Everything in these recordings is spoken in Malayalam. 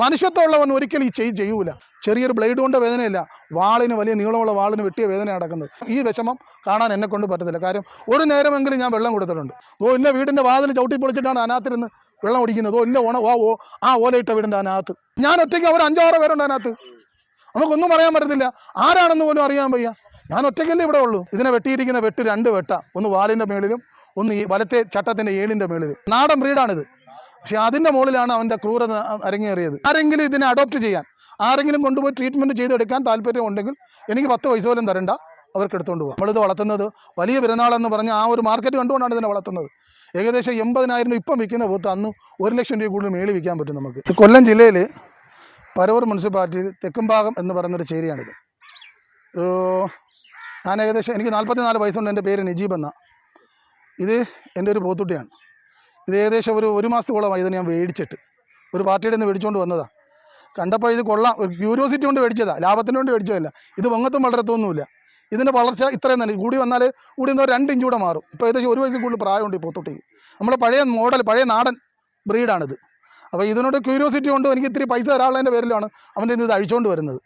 മനുഷ്യത്വമുള്ളവൻ ഒരിക്കലും ഈ ചെയ് ചെയ്യൂല. ചെറിയൊരു ബ്ലേഡ് കൊണ്ട് വേദനയില്ല. വാളിന് വലിയ നീളമുള്ള വാളിന് വെട്ടിയ വേദന അടക്കുന്നത് ഈ വിഷമം കാണാൻ എന്നെ കൊണ്ട് പറ്റത്തില്ല. കാര്യം ഒരു നേരമെങ്കിലും ഞാൻ വെള്ളം കൊടുത്തിട്ടുണ്ട്. ഓ ഇല്ല വീടിന്റെ വാതിൽ ചവിട്ടി പൊളിച്ചിട്ടാണ് അതിനകത്തിരുന്ന് വെള്ളം ഓടിക്കുന്നത്. ഓ ഇല്ല ഓണ ഓ ഓ ആ ഓലയിട്ട വീടിന്റെ അതിനകത്ത് ഞാൻ ഒറ്റയ്ക്ക് അവർ അഞ്ചാറോ പേരുണ്ട് അതിനകത്ത് നമുക്കൊന്നും പറയാൻ പറ്റത്തില്ല. ആരാണെന്ന് പോലും അറിയാൻ വയ്യ. ഞാൻ ഒറ്റയ്ക്കല്ലേ ഇവിടെ ഉള്ളൂ. ഇതിനെ വെട്ടിയിരിക്കുന്ന വെട്ട് രണ്ട് വെട്ട. ഒന്ന് വാലിന്റെ മേളിലും ഒന്ന് ഈ വലത്തെ ചട്ടത്തിന്റെ ഏളിന്റെ മേളിലും. നാടൻ ബ്രീഡാണിത് പക്ഷെ അതിന്റെ മുകളിലാണ് അവന്റെ ക്രൂരത അരങ്ങേറിയത്. ആരെങ്കിലും ഇതിനെ അഡോപ്റ്റ് ചെയ്യാൻ ആരെങ്കിലും കൊണ്ടുപോയി ട്രീറ്റ്മെന്റ് ചെയ്തെടുക്കാൻ താല്പര്യമുണ്ടെങ്കിൽ എനിക്ക് പത്ത് പൈസ പോലും തരണ്ട. അവർക്ക് എടുത്തുകൊണ്ട് പോകാം നമ്മളിത് വളർത്തുന്നത് വലിയ പെരുന്നാളെന്ന് പറഞ്ഞ ആ ഒരു മാർക്കറ്റ് കണ്ടുകൊണ്ടാണ് ഇതിനെ വളർത്തുന്നത്. ഏകദേശം എൺപതിനായിരം രൂപ ഇപ്പം വിൽക്കുന്ന പോത്ത് അന്ന് ഒരു ലക്ഷം രൂപ കൂടുതൽ മേളി വിൽക്കാൻ പറ്റും നമുക്ക്. കൊല്ലം ജില്ലയിൽ പരവൂർ മുനിസിപ്പാലിറ്റിയിൽ തെക്കുംഭാഗം എന്ന് പറയുന്നൊരു ചേരിയാണിത്. ഞാൻ ഏകദേശം എനിക്ക് നാൽപ്പത്തി നാല് വയസ്സുണ്ട് എന്റെ പേര് നജീബ് എന്ന. ഇത് എന്റെ ഒരു പോത്തുട്ടിയാണ്. ഇത് ഏകദേശം ഒരു ഒരു മാസത്തോളമായി ഇതിന് ഞാൻ മേടിച്ചിട്ട് ഒരു പാർട്ടിയുടെ നിന്ന് മേടിച്ചുകൊണ്ട് വന്നതാണ് കണ്ടപ്പോൾ ഇത് കൊള്ളാം. ഒരു ക്യൂരിയോസിറ്റി കൊണ്ട് മേടിച്ചതാണ് ലാഭത്തിന് കൊണ്ട് മേടിച്ചതല്ല. ഇത് പൊങ്ങത്തും വളരത്തൊന്നുമില്ല. ഇതിന്റെ വളർച്ച ഇത്രയും തന്നെ. കൂടി വന്നാൽ കൂടി നിന്ന് രണ്ട് ഇഞ്ച് കൂടെ മാറും. ഇപ്പോൾ ഏകദേശം ഒരു വയസ്സിൽ കൂടുതൽ പ്രായമുണ്ട് ഈ തൊട്ടി നമ്മുടെ പഴയ മോഡൽ പഴയ നാടൻ ബ്രീഡാണിത് അപ്പോൾ ഇതിനോട് ക്യൂരിയോസിറ്റി കൊണ്ട് എനിക്ക് ഇത്തിരി പൈസ തരാനുള്ളതിന്റെ പേരിലാണ് അവന്റെ ഇത് അഴിച്ചുകൊണ്ട് വരുന്നത്.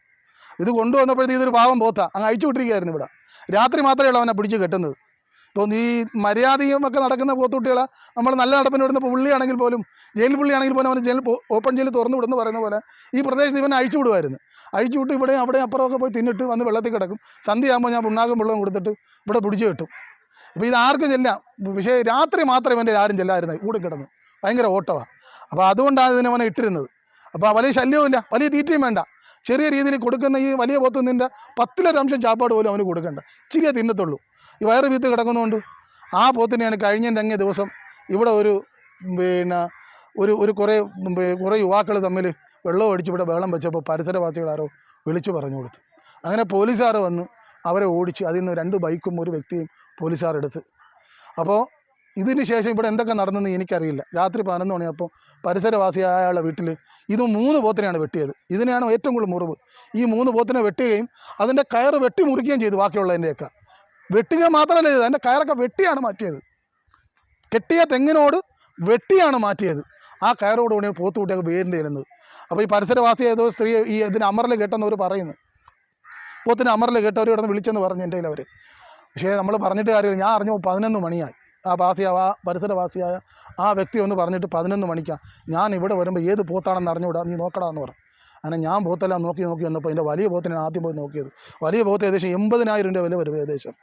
ഇത് കൊണ്ടുവന്നപ്പോഴത്തേക്ക് ഇതൊരു പാവം പോത്താ. അങ്ങ് അഴിച്ചു വിട്ടിരിക്കുകയായിരുന്നു ഇവിടെ. രാത്രി മാത്രമേ ഉള്ളൂ അവനെ പിടിച്ച് കെട്ടുന്നത്. ഇപ്പോൾ ഈ മര്യാദയും ഒക്കെ നടക്കുന്ന പോത്തുകുട്ടികളെ നമ്മൾ നല്ല നടപ്പിന് വിടുന്ന പുള്ളിയാണെങ്കിൽ പോലും ജയിൽ പുള്ളിയാണെങ്കിൽ പോലും അവന് ജയിൽ ഓപ്പൺ ജയിൽ തുറന്നു വിടുന്നു പറയുന്ന പോലെ ഈ പ്രദേശത്ത് ഇവനെ അഴിച്ചു വിടുമായിരുന്നു അഴിച്ചു വിട്ട് ഇവിടെ അവിടെ അപ്പുറമൊക്കെ പോയി തിന്നിട്ട് വന്ന് വെള്ളത്തിൽ കിടക്കും. സന്ധ്യയാകുമ്പോൾ ഞാൻ പുണ്ണാകും വെള്ളവും കൊടുത്തിട്ട് ഇവിടെ പിടിച്ചു കിട്ടും. അപ്പോൾ ഇത് ആർക്കും ചെല്ലാം. പക്ഷേ രാത്രി മാത്രമേ ഇവന്റെ ആരും ചെല്ലായിരുന്നു കൂടെ കിടന്നു. ഭയങ്കര ഓട്ടമാണ് അപ്പോൾ അതുകൊണ്ടാണ് ഇതിനെ അവനെ ഇട്ടിരുന്നത്. അപ്പോൾ വലിയ ശല്യവുമില്ല വലിയ തീറ്റയും വേണ്ട. ചെറിയ രീതിയിൽ കൊടുക്കുന്ന ഈ വലിയ പോത്തുന്നിന്റെ പത്തിലൊരംശം ചാപ്പാട് പോലും അവന് കൊടുക്കണ്ട. ഇച്ചിരിയേ തിന്നത്തുള്ളൂ. ഈ വയറ് വീത്ത് കിടക്കുന്നതുകൊണ്ട് ആ പോത്തിനെയാണ് കഴിഞ്ഞ തങ്ങിയ ദിവസം ഇവിടെ ഒരു പിന്നെ ഒരു ഒരു കുറേ കുറേ യുവാക്കൾ തമ്മിൽ വെള്ളം അടിച്ച് ഇവിടെ വെള്ളം വെച്ചപ്പോൾ പരിസരവാസികളാരോ വിളിച്ചു പറഞ്ഞു കൊടുത്തു. അങ്ങനെ പോലീസുകാർ വന്ന് അവരെ ഓടിച്ച് അതിൽ നിന്ന് രണ്ട് ബൈക്കും ഒരു വ്യക്തിയും പോലീസുകാർ എടുത്ത്. അപ്പോൾ ഇതിന് ശേഷം ഇവിടെ എന്തൊക്കെ നടന്നെന്ന് എനിക്കറിയില്ല. രാത്രി പതിനൊന്ന് മണിയപ്പോൾ പരിസരവാസിയായുള്ള വീട്ടിൽ ഇത് മൂന്ന് പോത്തിനെയാണ് വെട്ടിയത്. ഇതിനെയാണ് ഏറ്റവും കൂടുതൽ മുറിവ്. ഈ മൂന്ന് പോത്തിനെ വെട്ടുകയും അതിന്റെ കയറ് വെട്ടി മുറിക്കുകയും ചെയ്തു ബാക്കിയുള്ളതിന്റെയൊക്കെ. വെട്ടുക മാത്രമല്ല ചെയ്തത് അതിന്റെ കയറൊക്കെ വെട്ടിയാണ് മാറ്റിയത്. കെട്ടിയ തെങ്ങിനോട് വെട്ടിയാണ് മാറ്റിയത്. ആ കയറോടുകൂടി പോത്ത് കുട്ടിയൊക്കെ വേരിന്റെ ഇരുന്നത് അപ്പോൾ ഈ പരിസരവാസി ഏതോ സ്ത്രീ ഈ ഇതിന് അമറിൽ കേട്ടെന്നവർ പറയുന്നു. പോത്തിന് അമറിൽ കേട്ടവർ ഇവിടെ നിന്ന് വിളിച്ചെന്ന് പറഞ്ഞു എന്റെ അവർ പക്ഷേ നമ്മൾ പറഞ്ഞിട്ട് കാര്യമില്ല. ഞാൻ അറിഞ്ഞു പതിനൊന്ന് മണിയായി. ആ വാസിയായ ആ പരിസരവാസിയായ ആ വ്യക്തി ഒന്ന് പറഞ്ഞിട്ട് പതിനൊന്ന് മണിക്കാണ് ഞാൻ ഇവിടെ വരുമ്പോൾ ഏത് പോത്താണെന്ന് അറിഞ്ഞുകൂടാ? നീ നോക്കടാ എന്ന് പറഞ്ഞു. അങ്ങനെ ഞാൻ പോത്തെല്ലാം നോക്കി നോക്കി വന്നപ്പോൾ എന്റെ വലിയ പോത്തിനാണ് ആദ്യം പോയി നോക്കിയത്. വലിയ പോത്ത് ഏകദേശം എൺപതിനായിരം രൂപ വില വരും ഏകദേശം.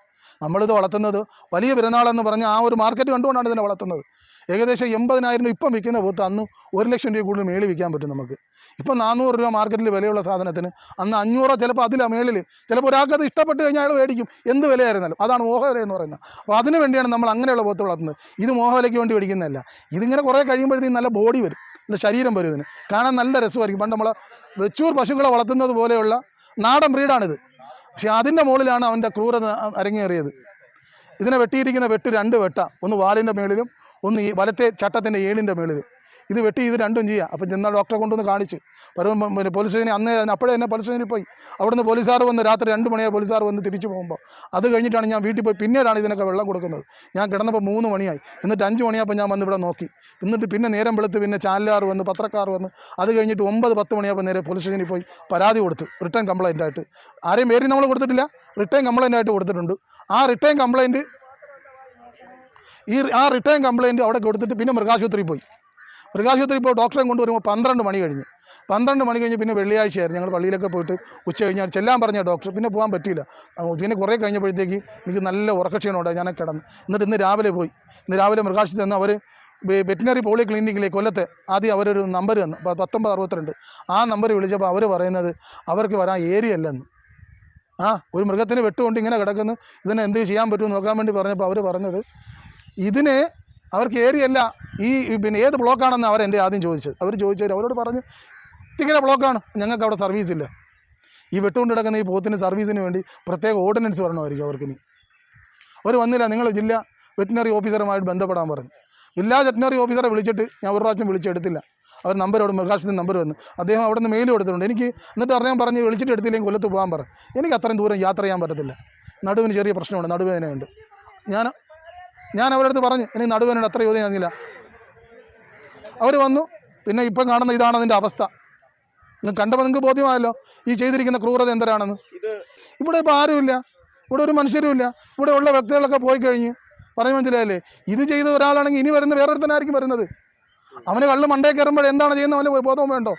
നമ്മളിത് വളർത്തുന്നത് വലിയ പെരുന്നാളെന്ന് പറഞ്ഞ ആ ഒരു മാർക്കറ്റ് കണ്ടുകൊണ്ടാണ് ഇതിനെ വളർത്തുന്നത്. ഏകദേശം എൺപതിനായിരം രൂപ ഇപ്പം വിൽക്കുന്ന പോത്ത് അന്ന് ഒരു ലക്ഷം രൂപ കൂടുതൽ മേളിൽ വിൽക്കാൻ പറ്റും നമുക്ക്. ഇപ്പം നാനൂറ് രൂപ മാർക്കറ്റിൽ വിലയുള്ള സാധനത്തിന് അന്ന് അഞ്ഞൂറോ ചിലപ്പോൾ അതിലാണ് മേളിൽ. ചിലപ്പോൾ അത് ഇഷ്ടപ്പെട്ട് കഴിഞ്ഞാൽ അയാൾ മേടിക്കും. എന്ത് വിലയായിരുന്നാലും. അതാണ് മോഹവില എന്ന് പറയുന്നത്. അപ്പോൾ അതിന് വേണ്ടിയാണ് നമ്മൾ അങ്ങനെയുള്ള പോത്ത് വളർത്തുന്നത്. ഇത് മോഹവിലയ്ക്ക് വേണ്ടി മേടിക്കുന്നതല്ല. ഇതിങ്ങനെ കുറേ കഴിയുമ്പോഴത്തേക്കും നല്ല ബോഡി വരും. നല്ല ശരീരം വരും ഇതിന്. കാണാൻ നല്ല രസമായിരിക്കും. പണ്ട് നമ്മൾ വെച്ചൂർ പശുക്കളെ വളർത്തുന്നത് പോലെയുള്ള നാടൻ ബ്രീഡാണിത്. പക്ഷേ അതിന്റെ മുകളിലാണ് അവന്റെ ക്രൂരത അരങ്ങേറിയത്. ഇതിനെ വെട്ടിയിരിക്കുന്ന വെട്ട് രണ്ട് വെട്ട. ഒന്ന് വാലിന്റെ മേളിലും ഒന്ന് ഈ വലത്തെ ചട്ടത്തിന്റെ ഏണിന്റെ മേളിലും. ഇത് വെട്ടി ഇത് രണ്ടും ചെയ്യുക അപ്പം ചെന്നാൽ ഡോക്ടറെ കൊണ്ടുവന്ന് കാണിച്ച്. പിന്നെ പോലീസ് സ്റ്റേഷനിൽ അന്നേ അപ്പോഴേ തന്നെ പോലീസ് സ്റ്റേഷനിൽ പോയി. അവിടുന്ന് പോലീസുകാർ വന്ന് രാത്രി രണ്ട് മണിയായി പോലീസുകാർ വന്ന് തിരിച്ചു പോകുമ്പോൾ അത് കഴിഞ്ഞിട്ടാണ് ഞാൻ വീട്ടിൽ പോയി. പിന്നീടാണ് ഇതിനൊക്കെ വെള്ളം കൊടുക്കുന്നത്. ഞാൻ കിടന്നപ്പോൾ മൂന്ന് മണിയായി. എന്നിട്ട് അഞ്ച് മണിയായപ്പോൾ ഞാൻ വന്ന് ഇവിടെ നോക്കി. എന്നിട്ട് പിന്നെ നേരം വെളുത്ത് പിന്നെ ചാനലുകാർ വന്ന് പത്രക്കാർ വന്ന് അത് കഴിഞ്ഞിട്ട് ഒമ്പത് പത്ത് മണിയായപ്പോൾ നേരെ പോലീസ് സ്റ്റേഷനിൽ പോയി പരാതി കൊടുത്തു. റിട്ടേൺ കംപ്ലൈന്റ് ആയിട്ട്. ആരെയും പേര് നമ്മൾ കൊടുത്തിട്ടില്ല. റിട്ടേൺ കംപ്ലൈന്റ് ആയിട്ട് കൊടുത്തിട്ടുണ്ട്. ആ റിട്ടേൺ കംപ്ലൈന്റ് ഈ ആ റിട്ടേൺ കംപ്ലൈന്റ് അവിടെ കൊടുത്തിട്ട് പിന്നെ മൃഗാശുപത്രിയിൽ പോയി. മൃഗാശുപത്രി ഇപ്പോൾ ഡോക്ടറെ കൊണ്ടുവരുമ്പോൾ പന്ത്രണ്ട് മണി കഴിഞ്ഞ്. പന്ത്രണ്ട് മണി കഴിഞ്ഞ് പിന്നെ വെള്ളിയാഴ്ചയായിരുന്നു. ഞങ്ങൾ പള്ളിയിലൊക്കെ പോയിട്ട് ഉച്ച കഴിഞ്ഞാൽ ചെല്ലാൻ പറഞ്ഞ ഡോക്ടർ പിന്നെ പോകാൻ പറ്റിയില്ല. പിന്നെ കുറേ കഴിഞ്ഞപ്പോഴത്തേക്ക് എനിക്ക് നല്ല ഉറക്കക്ഷീണം ഉണ്ടായി ഞാൻ കിടന്ന്. എന്നിട്ട് ഇന്ന് രാവിലെ പോയി. ഇന്ന് രാവിലെ മൃഗാശുപത്രി നിന്ന് അവർ വെറ്റിനറി പോളി ക്ലിനിക്കിലെ കൊല്ലത്തെ ആദ്യം അവരൊരു നമ്പർ തന്നു. പത്തൊമ്പത് അറുപത്തിരണ്ട്. ആ നമ്പർ വിളിച്ചപ്പോൾ അവർ പറയുന്നത് അവർക്ക് വരാൻ ഏരിയ അല്ലെന്ന് ആ ഒരു മൃഗത്തിന് വെട്ടുകൊണ്ട് ഇങ്ങനെ കിടക്കുന്നു. ഇതിനെ എന്ത് ചെയ്യാൻ പറ്റുമെന്ന് നോക്കാൻ വേണ്ടി പറഞ്ഞപ്പോൾ അവർ പറഞ്ഞത് ഇതിന് അവർക്ക് ഏരിയല്ല ഈ പിന്നെ ഏത് ബ്ലോക്കാണെന്ന് അവർ എന്റെ ആദ്യം ചോദിച്ചത്. അവർ ചോദിച്ചവർ അവരോട് പറഞ്ഞ് ഇങ്ങനെ ബ്ലോക്കാണ് ഞങ്ങൾക്ക് അവിടെ സർവീസ് ഇല്ല. ഈ വെട്ടുകൊണ്ട് കിടക്കുന്ന ഈ പോത്തിന് സർവീസിന് വേണ്ടി പ്രത്യേക ഓർഡിനൻസ് വരണമായിരിക്കും അവർക്കിനി. അവർ വന്നില്ല. നിങ്ങൾ ജില്ലാ വെറ്റിനറി ഓഫീസറുമായിട്ട് ബന്ധപ്പെടാൻ പറഞ്ഞു. ജില്ലാ വെറ്റിനറി ഓഫീസറെ വിളിച്ചിട്ട് ഞാൻ ഒരു പ്രാവശ്യം വിളിച്ചെടുത്തില്ല. അവർ നമ്പർ അവിടെ മൃഗാശുപത്രി നമ്പർ വന്നു അദ്ദേഹം അവിടെ നിന്ന് മെയിൽ കൊടുത്തിട്ടുണ്ട്. എനിക്ക് എന്നിട്ട് അദ്ദേഹം പറഞ്ഞ് വിളിച്ചിട്ട് എടുത്തില്ലെങ്കിൽ കൊല്ലത്ത് പോകാൻ പറഞ്ഞു എനിക്ക് അത്രയും ദൂരം യാത്ര ചെയ്യാൻ പറ്റത്തില്ല. നടുവിന് ചെറിയ പ്രശ്നമുണ്ട്. നടുവേദനയുണ്ട്. ഞാൻ ഞാൻ അവരുടെ അടുത്ത് പറഞ്ഞു എനിക്ക് നടുവേനോട് അത്ര യോഗ്യം ഞാനില്ല അവർ വന്നു. പിന്നെ ഇപ്പം കാണുന്ന ഇതാണ് അതിന്റെ അവസ്ഥ. നിങ്ങൾ കണ്ടപ്പോൾ നിങ്ങൾക്ക് ബോധ്യമായല്ലോ ഈ ചെയ്തിരിക്കുന്ന ക്രൂരത എന്തരാണെന്ന്. ഇവിടെ ഇപ്പോൾ ആരുമില്ല. ഇവിടെ ഒരു മനുഷ്യരും ഇല്ല ഇവിടെ ഉള്ള വ്യക്തികളൊക്കെ പോയി കഴിഞ്ഞു പറഞ്ഞു മനസ്സിലായല്ലേ? ഇത് ചെയ്ത ഒരാളാണെങ്കിൽ ഇനി വരുന്ന വേറൊരുത്തനായിരിക്കും വരുന്നത്. അവന് കള്ള് മണ്ടേ കയറുമ്പോൾ എന്താണ് ചെയ്യുന്നത്? അവന് ബോധവും വേണ്ടോ?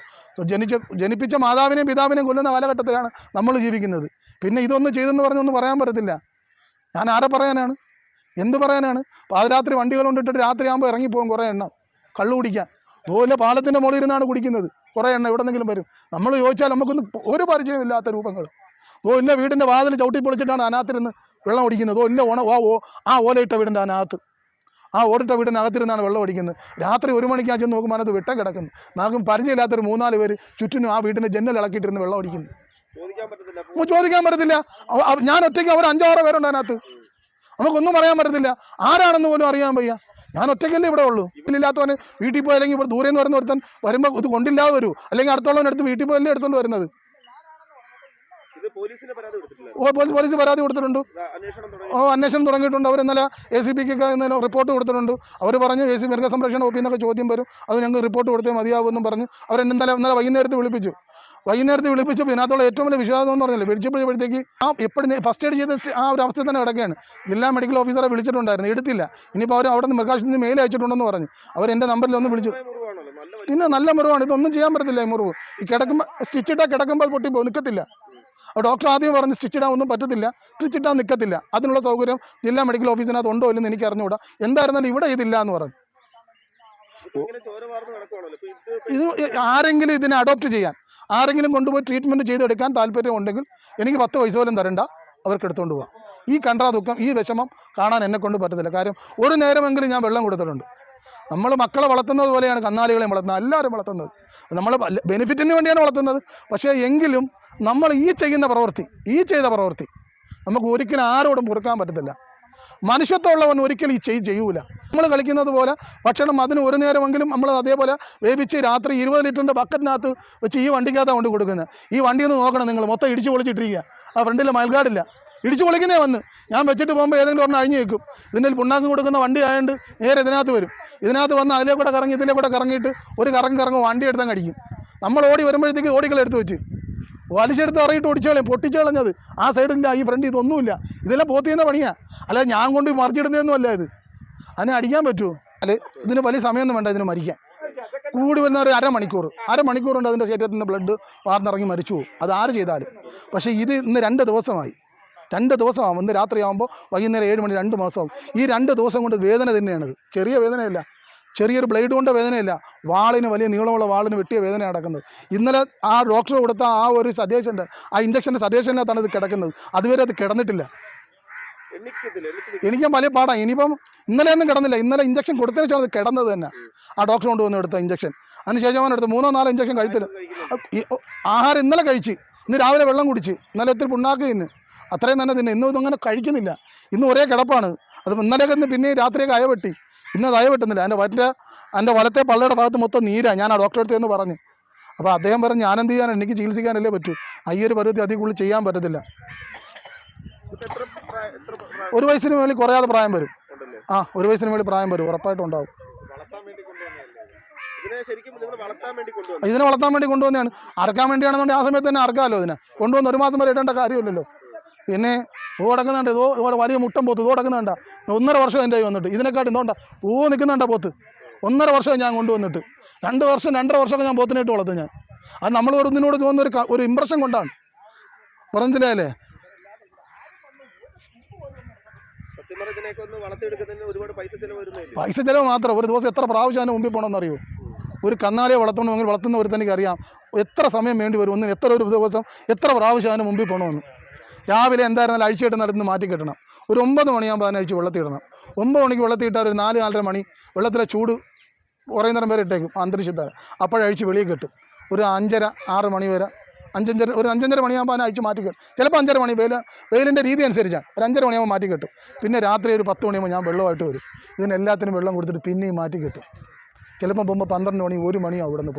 ജനിച്ച ജനിപ്പിച്ച മാതാവിനെയും പിതാവിനെയും കൊല്ലുന്ന കാലഘട്ടത്തിലാണ് നമ്മൾ ജീവിക്കുന്നത്. പിന്നെ ഇതൊന്നും ചെയ്തെന്ന് പറഞ്ഞൊന്നും പറയാൻ പറ്റത്തില്ല. ഞാൻ ആരെ പറയാനാണ്? എന്ത് പറയാനാണ്? പാതിരാത്രി വണ്ടികൾ കൊണ്ടിട്ടിട്ട് രാത്രിയാകുമ്പോൾ ഇറങ്ങിപ്പോകും കുറേ എണ്ണം. കള്ളു കുടിക്കാൻ. അതുപോലെ പാലത്തിന്റെ മുകളിൽ ഇരുന്നാണ് കുടിക്കുന്നത്. കുറേ എണ്ണം എവിടെ നിന്നെങ്കിലും വരും. നമ്മൾ ചോദിച്ചാൽ നമുക്കൊന്നും ഒരു പരിചയമില്ലാത്ത രൂപങ്ങൾ. ഓ ഇല്ല വീടിന്റെ വാതിൽ ചവിട്ടി പൊളിച്ചിട്ടാണ് അതിനകത്തിരുന്ന് വെള്ളം ഓടിക്കുന്നത് ഓ ഇല്ല ഓണ ഓ ഓ ആ ഓലയിട്ട വീടിന്റെ അതിനകത്ത്. ആ ഓടിട്ട വീടിന്റെ അകത്തിരുന്നാണ് വെള്ളം ഓടിക്കുന്നത് രാത്രി ഒരു മണിക്ക് ആ ചെന്ന് നോക്കുമ്പോൾ അത് വിട്ടം കിടക്കുന്നു. നമുക്ക് പരിചയമില്ലാത്തൊരു മൂന്നാൽ പേര് ചുറ്റിനും ആ വീടിന്റെ ജന്നൽ ഇളക്കിയിട്ടിരുന്ന് വെള്ളം ഒടിക്കുന്നു ചോദിക്കാൻ പറ്റത്തില്ല. ഞാൻ ഒറ്റയ്ക്ക് അവർ അഞ്ചാറോ പേരുണ്ട് അതിനകത്ത്. നമുക്കൊന്നും പറയാൻ പറ്റത്തില്ല. ആരാണെന്ന് പോലും അറിയാൻ വയ്യ. ഞാൻ ഒറ്റയ്ക്കല്ലേ ഇവിടെ ഉള്ളൂ. ഇല്ലാത്തവൻ വീട്ടിൽ പോയി അല്ലെങ്കിൽ ഇവിടെ ദൂരെ നിന്ന് വരുന്ന ഒരുത്തൻ വരുമ്പോൾ ഇത് കൊണ്ടില്ലാതെ വരൂ. അല്ലെങ്കിൽ അടുത്തുള്ളവൻ എടുത്ത് വീട്ടിൽ പോയല്ലേ എടുത്തോണ്ട് വരുന്നത്. പോലീസ് പരാതി കൊടുത്തിട്ടുണ്ട്. ഓ അന്വേഷണം തുടങ്ങിയിട്ടുണ്ട്. അവർ ഇന്നലെ എ സി പിക്ക് ഇന്നലെ റിപ്പോർട്ട് കൊടുത്തിട്ടുണ്ട്. അവർ പറഞ്ഞു എ സി മൃഗസംരക്ഷണ വകുപ്പിൽ നിന്നൊക്കെ ചോദ്യം വരും. അത് ഞങ്ങൾക്ക് റിപ്പോർട്ട് കൊടുത്തേ മതിയാവുമെന്നും പറഞ്ഞു. അവർ ഇന്നലെ ഇന്നലെ വൈകുന്നേരത്ത് വിളിപ്പിച്ചു. വൈകുന്നേരത്ത് വിളിപ്പിച്ചപ്പോൾ ഇതിനകത്തുള്ള ഏറ്റവും വലിയ വിശ്വാസം എന്ന് പറഞ്ഞില്ല? വിളിച്ചപ്പോഴത്തേക്ക് ആ എപ്പോഴും ഫസ്റ്റ് എയ്ഡ് ചെയ്ത ആ ഒരു അവസ്ഥ തന്നെ കിടക്കുകയാണ്. ജില്ലാ മെഡിക്കൽ ഓഫീസറെ വിളിച്ചിട്ടുണ്ടായിരുന്നു. എടുത്തില്ല. ഇനിയിപ്പോൾ അവർ അവിടെ നിന്ന് മൃഗാശുപത്രിയിൽ നിന്ന് മെയിൽ അയച്ചിട്ടുണ്ടെന്ന് പറഞ്ഞു. അവർ എന്റെ നമ്പറിൽ ഒന്ന് വിളിച്ചു. പിന്നെ നല്ല മുറിവാണ്. ഇതൊന്നും ചെയ്യാൻ പറ്റത്തില്ല ഈ മുറിവ്. ഈ കിടക്കുമ്പോൾ സ്റ്റിച്ച് ഇട്ടാൽ കിടക്കുമ്പോൾ പൊട്ടിപ്പോ നിൽക്കത്തില്ല ഡോക്ടർ ആദ്യം പറഞ്ഞ് സ്റ്റിച്ചിടാൻ ഒന്നും പറ്റത്തില്ല. സ്റ്റിച്ചിട്ടാൽ നിൽക്കത്തില്ല അതിനുള്ള സൗകര്യം ജില്ലാ മെഡിക്കൽ ഓഫീസിനകത്ത് ഉണ്ടോ ഇല്ലെന്ന് എനിക്ക് അറിഞ്ഞുകൂടാ. എന്തായിരുന്നാലും ഇവിടെ ഇതില്ല എന്ന് പറഞ്ഞു ഇപ്പൊ ഇങ്ങനെ ചോര വാർന്ന് നടക്കുവാണല്ലോ ഇപ്പൊ ഇത് ആരെങ്കിലും ഇതിനെ അഡോപ്റ്റ് ചെയ്യാൻ ആരെങ്കിലും കൊണ്ടുപോയി ട്രീറ്റ്മെന്റ് ചെയ്തെടുക്കാൻ താല്പര്യം ഉണ്ടെങ്കിൽ എനിക്ക് പത്ത് പൈസ പോലും തരണ്ട. അവർക്ക് എടുത്തുകൊണ്ട് പോവാം. ഈ കണ്ടാ ദുഃഖം ഈ വിഷമം കാണാൻ എന്നെ കൊണ്ട് പറ്റത്തില്ല. കാര്യം ഒരു നേരമെങ്കിലും ഞാൻ വെള്ളം കൊടുത്തിട്ടുണ്ട്. നമ്മൾ മക്കളെ വളർത്തുന്നത് പോലെയാണ് കന്നാലികളെ വളർത്തുന്നത്. എല്ലാവരും വളർത്തുന്നത്. നമ്മൾ ബെനിഫിറ്റിന് വേണ്ടിയാണ് വളർത്തുന്നത്. പക്ഷേ എങ്കിലും നമ്മൾ ഈ ചെയ്യുന്ന പ്രവൃത്തി ഈ ചെയ്ത പ്രവൃത്തി നമുക്ക് ഒരിക്കലും ആരോടും പൊറുക്കാൻ പറ്റത്തില്ല. മനുഷ്യത്വമുള്ളവൻ ഒരിക്കലും ഈ ചെയ് ചെയ്യൂല. നമ്മൾ കളിക്കുന്നത് പോലെ ഭക്ഷണം അതിന് ഒരു നേരമെങ്കിലും നമ്മൾ അതേപോലെ വേവിച്ച് രാത്രി ഇരുപത് ലിറ്ററിന്റെ ബക്കറ്റിനകത്ത് വെച്ച് ഈ വണ്ടിക്കകത്താണ് കൊണ്ട് കൊടുക്കുന്നത് ഈ വണ്ടി ഒന്ന് നോക്കണം നിങ്ങൾ. മൊത്തം ഇടിച്ച് പൊളിച്ചിട്ടിരിക്കുക ആ ഫ്രണ്ടിൽ മയൽക്കാടില്ല ഇടിച്ച് പൊളിക്കുന്നേ വന്ന്. ഞാൻ വെച്ചിട്ട് പോകുമ്പോൾ ഏതെങ്കിലും ഒരെണ്ണം അഴിഞ്ഞ് വെക്കും. ഇതിന്റെ പുണ്ണാക്കി കൊടുക്കുന്ന വണ്ടി ആയതുകൊണ്ട് നേരെ ഇതിനകത്ത് വരും. ഇതിനകത്ത് വന്ന് അതിലേ കൂടെ കറങ്ങി ഇതിലേ കൂടെ കറങ്ങിയിട്ട് ഒരു കറങ്ങി കറങ്ങും വണ്ടി എടുത്താൽ കടിക്കും നമ്മൾ ഓടി വരുമ്പോഴത്തേക്ക് ഓടികൾ എടുത്ത് വെച്ച്. വലിച്ചെടുത്ത് ഇറങ്ങിയിട്ട് ഓടിച്ചോളെ പൊട്ടിച്ചു കളഞ്ഞത്. ആ സൈഡില്ല ഈ ഫ്രണ്ട് ഇതൊന്നുമില്ല ഇതെല്ലാം പോത്തിയുന്ന പണിയാ. അല്ല ഞാൻ കൊണ്ട് മറിച്ചിടുന്നതൊന്നും അല്ല ഇത്. അതിനെ അടിക്കാൻ പറ്റുമോ അല്ലെ ഇതിന് വലിയ സമയമൊന്നും വേണ്ട ഇതിന് മരിക്കാൻ. കൂടി വന്ന ഒരു അരമണിക്കൂർ. അരമണിക്കൂർ കൊണ്ട് അതിന്റെ ശരീരത്തിൽ നിന്ന് ബ്ലഡ് വാർന്നിറങ്ങി മരിച്ചു പോകും അത് ആര് ചെയ്താലും. പക്ഷേ ഇത് ഇന്ന് രണ്ട് ദിവസമായി. രണ്ട് ദിവസമാകും ഇന്ന് രാത്രിയാകുമ്പോൾ വൈകുന്നേരം ഏഴ് മണി രണ്ട് മാസമാകും ഈ രണ്ട് ദിവസം കൊണ്ട് വേദന തന്നെയാണിത്. ചെറിയ വേദനയല്ല. ചെറിയൊരു ബ്ലേഡ് കൊണ്ട് വേദനയില്ല. വാളിന് വലിയ നീളമുള്ള വാളിന് വെട്ടിയ വേദന കിടക്കുന്നത്. ഇന്നലെ ആ ഡോക്ടർ കൊടുത്ത ആ ഒരു സജേഷന്റെ ആ ഇഞ്ചക്ഷന്റെ സജേഷനകത്താണ് ഇത് കിടക്കുന്നത്. അതുവരെ അത് കിടന്നിട്ടില്ല. എനിക്കും വലിയ പാടാണ് ഇനിയിപ്പം ഇന്നലെ ഒന്നും കിടന്നില്ല. ഇന്നലെ ഇഞ്ചക്ഷൻ കൊടുത്തതിന് ശേഷം അത് കിടന്നത് തന്നെ. ആ ഡോക്ടർ കൊണ്ടുവന്ന് എടുത്ത ഇഞ്ചക്ഷൻ അതിനുശേഷം അവൻ എടുത്ത് മൂന്നോ നാലോ ഇഞ്ചക്ഷൻ കഴിച്ചില്ല. ആഹാരം ഇന്നലെ കഴിച്ച്. ഇന്ന് രാവിലെ വെള്ളം കുടിച്ച്. ഇന്നലെ ഒത്തിരി പുണ്ണാക്ക് തിന്ന്. അത്രയും തന്നെ തിന്നെ. ഇന്നും ഇതങ്ങനെ കഴിക്കുന്നില്ല. ഇന്ന് ഒരേ കിടപ്പാണ്. അത് ഇന്നലെയൊക്കെ ഇന്ന് പിന്നെ രാത്രിയൊക്കെ അയവെട്ടി. ഇന്ന് ദയ അയവെട്ടുന്നില്ല എന്റെ വറ്റ എന്റെ വലത്തെ പള്ളയുടെ ഭാഗത്ത് മൊത്തം നീരാ. ഞാൻ ആ ഡോക്ടറെ അടുത്ത് എന്ന് പറഞ്ഞു. അപ്പോൾ അദ്ദേഹം പറഞ്ഞു ഞാൻ എന്ത് ചെയ്യാൻ എനിക്ക് ചികിത്സിക്കാനല്ലേ പറ്റൂ. അയ്യൊരു പരുവത്തി അതിൽ കൂടുതൽ ചെയ്യാൻ പറ്റത്തില്ല. ഒരു വയസ്സിന് മേളിൽ കുറയാതെ പ്രായം വരും. ആ ഒരു വയസ്സിന് മേളിൽ പ്രായം വരും. ഉറപ്പായിട്ടും ഉണ്ടാവും. വളർത്താൻ വേണ്ടി കൊണ്ടുവന്നതല്ലേ ഇതിനെ ശരിക്കും നിങ്ങൾ വളർത്താൻ വേണ്ടി കൊണ്ടുവന്നു ഇതിനെ വളർത്താൻ വേണ്ടി കൊണ്ടുവന്നതാണ്. അറക്കാൻ വേണ്ടിയാണെന്നുണ്ടെങ്കിൽ ആ സമയത്ത് തന്നെ അറക്കാമല്ലോ ഇതിനെ. കൊണ്ടുവന്ന് ഒരു മാസം വരെ ഇടേണ്ട കാര്യമില്ലല്ലോ. പിന്നെ പൂ കിടക്കുന്നുണ്ട് ഇതോ ഇവിടെ വലിയ മുട്ടം പോത്ത് ഇതോ കിടക്കുന്നുണ്ട ഒന്നര വർഷം എന്റെ ആയി വന്നിട്ട്. ഇതിനെക്കാട്ടും ഇതോണ്ട പൂ നിൽക്കുന്നുണ്ട പോത്ത്. ഒന്നര വർഷം ഞാൻ കൊണ്ടുവന്നിട്ട് രണ്ട് വർഷം രണ്ടര വർഷമൊക്കെ ഞാൻ പോത്തിനായിട്ട് വളർത്തും ഞാൻ. അത് നമ്മൾ ഒരു ഇതിനോട് തോന്നുന്ന ഒരു ഇമ്പ്രഷൻ കൊണ്ടാണ്. പറഞ്ഞില്ലേ പൈസ ചിലവ് മാത്രം. ഒരു ദിവസം എത്ര പ്രാവശ്യം അതിന് മുമ്പിൽ പോകണമെന്ന് അറിയോ ഒരു കന്നാലിയെ വളർത്തണമെങ്കിൽ വളർത്തുന്ന ഒരു തനിക്ക് അറിയാം. എത്ര സമയം വേണ്ടി വരും? ഒന്നിന് എത്ര ഒരു ദിവസം എത്ര പ്രാവശ്യം അതിന് മുമ്പിൽ പോകണമെന്ന്. രാവിലെ എന്തായിരുന്നാലും അഴിച്ചിട്ട് നടന്ന് മാറ്റി കെട്ടണം. ഒരു ഒമ്പത് മണിയാകുമ്പോൾ അതിനെ അഴിച്ച് വെള്ളത്തിൽ ഇടണം. ഒമ്പത് മണിക്ക് വെള്ളത്തിൽ ഇട്ടാൽ ഒരു നാല് നാലര മണി വെള്ളത്തിലെ ചൂട് കുറേ നേരം വരെ ഇട്ടേക്കും അന്തരീക്ഷത്താൽ. അപ്പോഴഴിച്ച് വെളിയിൽ കെട്ടും. ഒരു അഞ്ചര ആറ് മണി വരെ അഞ്ചഞ്ചര ഒരു അഞ്ചഞ്ചര മണിയാകുമ്പോൾ അതിനെ അഴിച്ച് മാറ്റി കെട്ടും. ചിലപ്പോൾ അഞ്ചര മണി വെയിൽ വെയിലിന്റെ രീതി അനുസരിച്ചാണ്. ഒരു അഞ്ചര മണിയാകുമ്പോൾ മാറ്റി കെട്ടും. പിന്നെ രാത്രി ഒരു പത്ത് മണിയാകുമ്പോൾ ഞാൻ വെള്ളമായിട്ട് വരും. ഇതിനെല്ലാത്തിനും വെള്ളം കൊടുത്തിട്ട് പിന്നെയും മാറ്റി കെട്ടും. ചിലപ്പോൾ പോകുമ്പോൾ പന്ത്രണ്ട് മണി ഒരു മണിയാവും അവിടെ നിന്ന് പോകും